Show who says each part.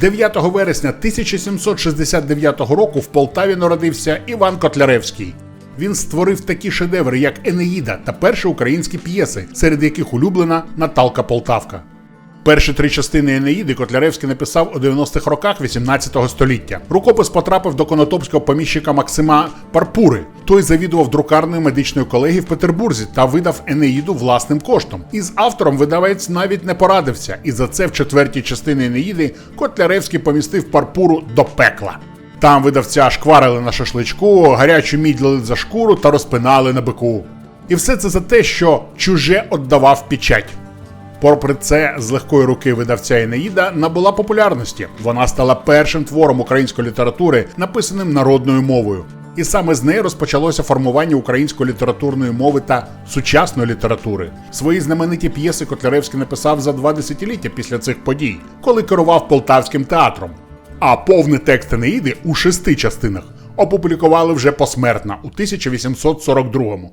Speaker 1: 9 вересня 1769 року в Полтаві народився Іван Котляревський. Він створив такі шедеври, як Енеїда та перші українські п'єси, серед яких улюблена Наталка Полтавка. Перші три частини Енеїди Котляревський написав у 90-х роках 18 століття. Рукопис потрапив до конотопського поміщика Максима Парпури. Той завідував друкарною медичної колегії в Петербурзі та видав Енеїду власним коштом. Із автором видавець навіть не порадився, і за це в четвертій частині Енеїди Котляревський помістив Парпуру до пекла. Там видавця шкварили на шашличку, гарячу мідь лили за шкуру та розпинали на бику. І все це за те, що чуже віддавав печать. Попри це, з легкої руки видавця Енеїда набула популярності. Вона стала першим твором української літератури, написаним народною мовою. І саме з неї розпочалося формування української літературної мови та сучасної літератури. Свої знамениті п'єси Котляревський написав за два десятиліття після цих подій, коли керував полтавським театром. А повний текст Енеїди у шести частинах опублікували вже посмертно у 1842-му.